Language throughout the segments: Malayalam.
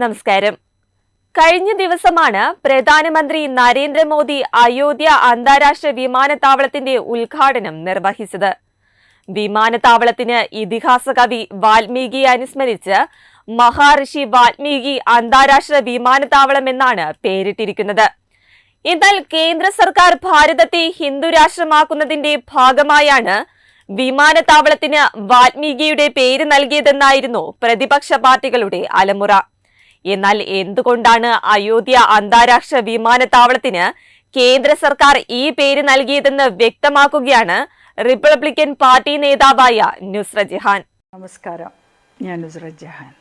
നമസ്കാരം. കഴിഞ്ഞ ദിവസമാണ് പ്രധാനമന്ത്രി നരേന്ദ്രമോദി അയോധ്യ അന്താരാഷ്ട്ര വിമാനത്താവളത്തിന്റെ ഉദ്ഘാടനം നിർവഹിച്ചത്. വിമാനത്താവളത്തിന് ഇതിഹാസ കവി വാൽമീകിയെ അനുസ്മരിച്ച് മഹാഋഷി വാൽമീകി അന്താരാഷ്ട്ര വിമാനത്താവളം എന്നാണ് പേരിട്ടിരിക്കുന്നത്. എന്നാൽ കേന്ദ്ര സർക്കാർ ഭാരതത്തെ ഹിന്ദുരാഷ്ട്രമാക്കുന്നതിന്റെ ഭാഗമായാണ് വിമാനത്താവളത്തിന് വാൽമീകിയുടെ പേര് നൽകിയതെന്നായിരുന്നു പ്രതിപക്ഷ പാർട്ടികളുടെ അലമുറ. എന്നാൽ എന്തുകൊണ്ടാണ് അയോധ്യ അന്താരാഷ്ട്ര വിമാനത്താവളത്തിന് കേന്ദ്ര സർക്കാർ ഈ പേര് നൽകിയതെന്ന് വ്യക്തമാക്കുകയാണ് റിപ്പബ്ലിക്കൻ പാർട്ടി നേതാവായ നുസ്ര ജഹാൻ നമസ്കാരം. ഞാൻ നുസ്ര ജഹാൻ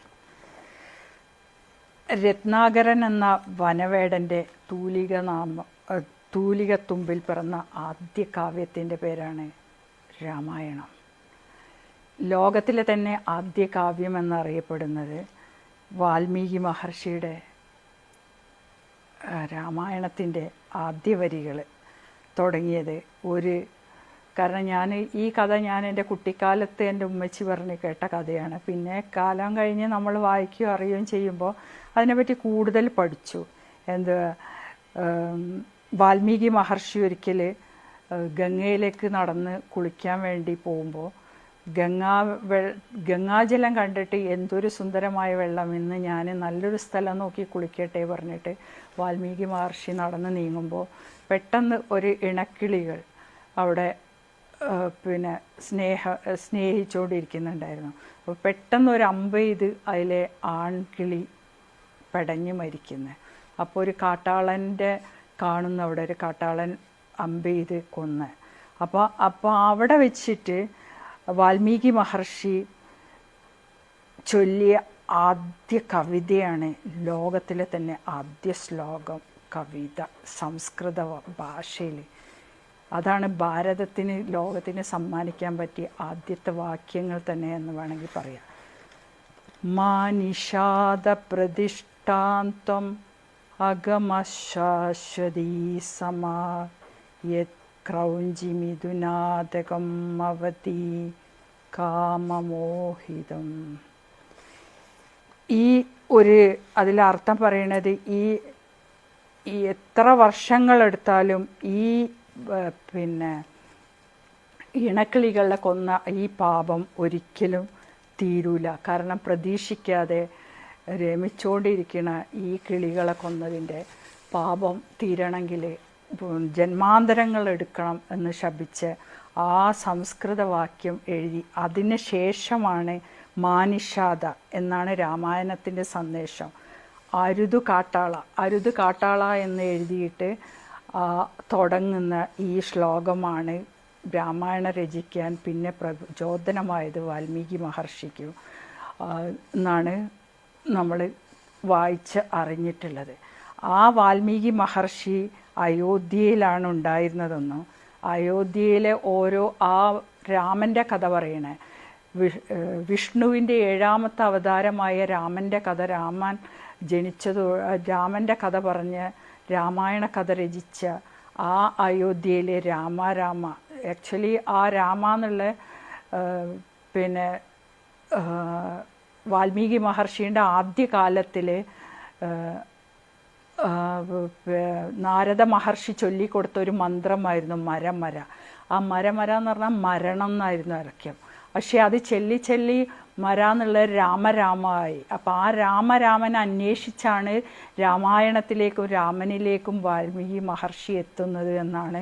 രത്നാകരൻ എന്ന വനവേടന്റെ തൂലിക നാമ തൂലിക തുമ്പിൽ പിറന്ന ആദ്യ കാവ്യത്തിന്റെ പേരാണ് രാമായണം. ലോകത്തിലെ തന്നെ ആദ്യ കാവ്യം എന്നറിയപ്പെടുന്നത് വാൽമീകി മഹർഷിയുടെ രാമായണത്തിന്റെ ആദ്യ വരികൾ തുടങ്ങിയത്. ഒരു കാരണം ഞാൻ ഈ കഥ ഞാൻ എന്റെ കുട്ടിക്കാലത്ത് എന്റെ ഉമ്മച്ചി പറഞ്ഞ് കേട്ട കഥയാണ്. പിന്നെ കാലം കഴിഞ്ഞ് നമ്മൾ വായിക്കുകയും അറിയുകയും ചെയ്യുമ്പോൾ അതിനെപ്പറ്റി കൂടുതൽ പഠിച്ചു. എന്ത് വാൽമീകി മഹർഷി ഒരിക്കൽ ഗംഗയിലേക്ക് നടന്ന് കുളിക്കാൻ വേണ്ടി പോകുമ്പോൾ ഗംഗാ വെ ഗംഗാജലം കണ്ടിട്ട് എന്തൊരു സുന്ദരമായ വെള്ളം. ഇന്ന് ഞാൻ നല്ലൊരു സ്ഥലം നോക്കി കുളിക്കട്ടെ പറഞ്ഞിട്ട് വാൽമീകി മഹർഷി നടന്ന് നീങ്ങുമ്പോൾ പെട്ടെന്ന് ഒരു ഇണക്കിളികൾ അവിടെ പിന്നെ സ്നേഹ സ്നേഹിച്ചുകൊണ്ടിരിക്കുന്നുണ്ടായിരുന്നു അപ്പോൾ പെട്ടെന്ന് ഒരു അമ്പ ചെയ്ത് അതിലെ ആൺകിളി പെടഞ്ഞ് മരിക്കുന്നത് അപ്പോൾ ഒരു കാട്ടാളന്റെ കാണുന്ന അവിടെ ഒരു കാട്ടാളൻ അമ്പ ചെയ്ത് കൊന്ന്. അപ്പോൾ അപ്പോൾ അവിടെ വെച്ചിട്ട് വാൽമീകി മഹർഷി ചൊല്ലിയ ആദ്യ കവിതയാണ് ലോകത്തിലെ തന്നെ ആദ്യ ശ്ലോകം കവിത സംസ്കൃത ഭാഷയിൽ അതാണ് ഭാരതത്തിന് ലോകത്തിന് സമ്മാനിക്കാൻ പറ്റിയ ആദ്യത്തെ വാക്യങ്ങൾ തന്നെ എന്ന് വേണമെങ്കിൽ പറയാം. മാനിഷാദ പ്രതിഷ്ഠാന്തം അഗമശാശ്വതീ സമാ ക്രൗഞ്ചിമിഥുനാദകം അവതി കാമമോഹിതം ഈ ഒരു അതിലർത്ഥം പറയണത് ഈ ഈ എത്ര വർഷങ്ങളെടുത്താലും ഈ പിന്നെ ഇണക്കിളികളെ കൊന്ന ഈ പാപം ഒരിക്കലും തീരൂല. കാരണം പ്രതീക്ഷിക്കാതെ രമിച്ചുകൊണ്ടിരിക്കുന്ന ഈ കിളികളെ കൊന്നതിന്റെ പാപം തീരണമെങ്കിൽ ജന്മാന്തരങ്ങൾ എടുക്കണം എന്ന് ശപിച്ച് ആ സംസ്കൃത വാക്യം എഴുതി. അതിന് ശേഷമാണ് മാനിഷാദ എന്നാണ് രാമായണത്തിന്റെ സന്ദേശം. അരുതു കാട്ടാള അരുതു കാട്ടാള എന്ന് എഴുതിയിട്ട് തുടങ്ങുന്ന ഈ ശ്ലോകമാണ് രാമായണ രചിക്കാൻ പിന്നെ പ്രചോദനമായത് വാൽമീകി മഹർഷിക്കും എന്നാണ് നമ്മൾ വായിച്ച് അറിഞ്ഞിട്ടുള്ളത്. ആ വാൽമീകി മഹർഷി അയോധ്യയിലാണ് ഉണ്ടായിരുന്നതെന്നും അയോധ്യയിലെ ഓരോ ആ രാമന്റെ കഥ പറയണേ. വിഷ് വിഷ്ണുവിന്റെ ഏഴാമത്തെ അവതാരമായ രാമന്റെ കഥ രാമൻ ജനിച്ചത് രാമന്റെ കഥ പറഞ്ഞ് രാമായണ കഥ രചിച്ച ആ അയോധ്യയിലെ രാമ രാമ. ആക്ച്വലി ആ രാമ എന്നുള്ള പിന്നെ വാൽമീകി മഹർഷിയുടെ ആദ്യ കാലത്തിൽ നാരദ മഹർഷി ചൊല്ലിക്കൊടുത്ത ഒരു മന്ത്രമായിരുന്നു മരമര. ആ മരമര എന്ന് പറഞ്ഞാൽ മരണം എന്നായിരുന്നു അർത്ഥം പക്ഷെ അത് ചെല്ലി ചെല്ലി മര എന്നുള്ള രാമരാമായി. അപ്പം ആ രാമരാമനെ അന്വേഷിച്ചാണ് രാമായണത്തിലേക്കും രാമനിലേക്കും വാൽമീകി മഹർഷി എത്തുന്നത് എന്നാണ്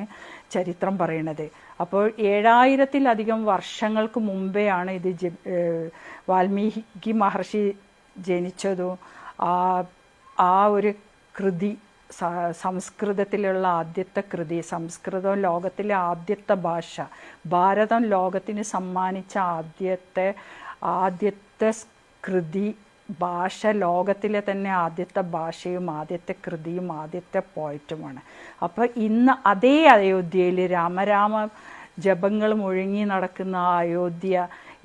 ചരിത്രം പറയുന്നത്. അപ്പോൾ ഏഴായിരത്തിലധികം വർഷങ്ങൾക്ക് മുമ്പെയാണ് ഇത് വാൽമീകി മഹർഷി ജനിച്ചതും ആ ആ ഒരു കൃതി സംസ്കൃതത്തിലുള്ള ആദ്യത്തെ കൃതി സംസ്കൃതം ലോകത്തിലെ ആദ്യത്തെ ഭാഷ ഭാരതം ലോകത്തിന് സമ്മാനിച്ച ആദ്യത്തെ ആദ്യത്തെ കൃതി ഭാഷ ലോകത്തിലെ തന്നെ ആദ്യത്തെ ഭാഷയും ആദ്യത്തെ കൃതിയും ആദ്യത്തെ പോയറ്റുമാണ്. അപ്പോൾ ഇന്ന് അതേ അയോധ്യയിൽ രാമരാമ ജപങ്ങൾ മുഴങ്ങി നടക്കുന്ന അയോധ്യ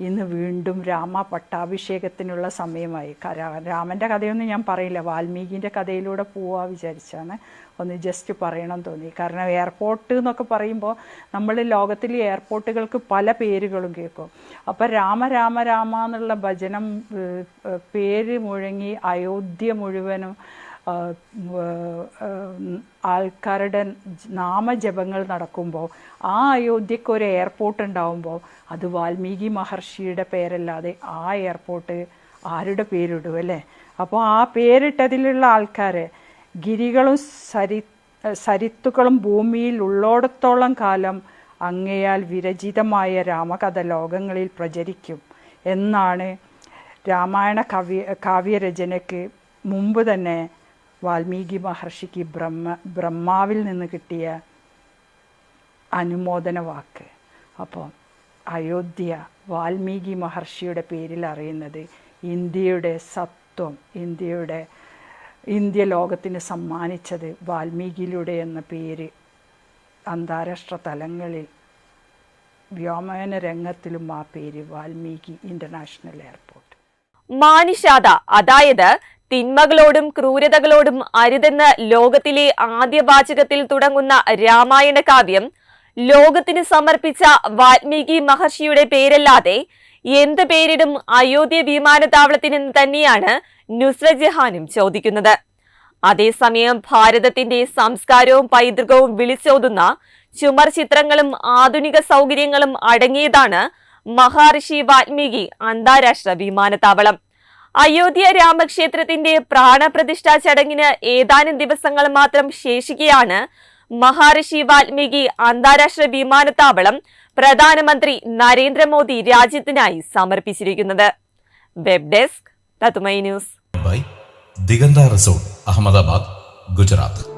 ഇന്ന് വീണ്ടും രാമ പട്ടാഭിഷേകത്തിനുള്ള സമയമായി. രാമന്റെ കഥയൊന്നും ഞാൻ പറയില്ല. വാൽമീകിന്റെ കഥയിലൂടെ പോവാ വിചാരിച്ചാണ് ഒന്ന് ജസ്റ്റ് പറയണം തോന്നി. കാരണം എയർപോർട്ട് എന്നൊക്കെ പറയുമ്പോൾ നമ്മൾ ലോകത്തിൽ എയർപോർട്ടുകൾക്ക് പല പേരുകളും കേൾക്കും. അപ്പോൾ രാമ രാമ രാമ എന്നുള്ള ഭജനം പേര് മുഴങ്ങി അയോധ്യ മുഴുവനും ആൾക്കാരുടെ നാമജപങ്ങൾ നടക്കുമ്പോൾ ആ അയോധ്യക്ക് ഒരു എയർപോർട്ട് ഉണ്ടാവുമ്പോൾ അത് വാൽമീകി മഹർഷിയുടെ പേരല്ലാതെ ആ എയർപോർട്ട് ആരുടെ പേരിടും അല്ലേ? അപ്പോൾ ആ പേരിട്ടതിലുള്ള ആൾക്കാർ ഗിരികളും സരി സരിത്തുക്കളും ഭൂമിയിൽ ഉള്ളോടത്തോളം കാലം അങ്ങയാൽ വിരചിതമായ രാമകഥ ലോകങ്ങളിൽ പ്രചരിക്കും എന്നാണ് രാമായണ കവ്യ കാവ്യരചനയ്ക്ക് മുമ്പ് തന്നെ വാൽമീകി മഹർഷിക്ക് ബ്രഹ്മ ബ്രഹ്മാവിൽ നിന്ന് കിട്ടിയ അനുമോദന വാക്ക്. അപ്പോൾ അയോധ്യ വാൽമീകി മഹർഷിയുടെ പേരിൽ അറിയുന്നത് ഇന്ത്യയുടെ സത്വം ഇന്ത്യയുടെ ഇന്ത്യ ലോകത്തിന് സമ്മാനിച്ചത് വാൽമീകിയിലൂടെ എന്ന പേര് അന്താരാഷ്ട്ര തലങ്ങളിൽ വ്യോമയന രംഗത്തിലും ആ പേര് വാൽമീകി ഇന്റർനാഷണൽ എയർപോർട്ട്. മാനിഷാദ അതായത് തിന്മകളോടും ക്രൂരതകളോടും അരുതെന്ന് ലോകത്തിലെ ആദ്യ വാചകത്തിൽ തുടങ്ങുന്ന രാമായണ കാവ്യം ലോകത്തിന് സമർപ്പിച്ച വാൽമീകി മഹർഷിയുടെ പേരല്ലാതെ എന്ത് പേരിടും അയോധ്യ വിമാനത്താവളത്തിന് തന്നെയാണ് നുസ്ര ജഹാനും ചോദിക്കുന്നത്. അതേസമയം ഭാരതത്തിന്റെ സംസ്കാരവും പൈതൃകവും വിളിച്ചോതുന്ന ചുമർ ചിത്രങ്ങളും ആധുനിക സൗകര്യങ്ങളും അടങ്ങിയതാണ് മഹാഋഷി വാൽമീകി അന്താരാഷ്ട്ര വിമാനത്താവളം. അയോധ്യ രാമക്ഷേത്രത്തിന്റെ പ്രാണപ്രതിഷ്ഠാ ചടങ്ങിന് ഏതാനും ദിവസങ്ങൾ മാത്രം ശേഷിക്കെയാണ് മഹാഋഷി വാൽമീകി അന്താരാഷ്ട്ര വിമാനത്താവളം പ്രധാനമന്ത്രി നരേന്ദ്രമോദി രാജ്യത്തിനായി സമർപ്പിച്ചിരിക്കുന്നത്. വെബ് ഡെസ്ക് തത്തുമൈ ന്യൂസ്. ദിഗന്ത റിസോർട്ട് അഹമ്മദാബാദ് ഗുജറാത്ത്.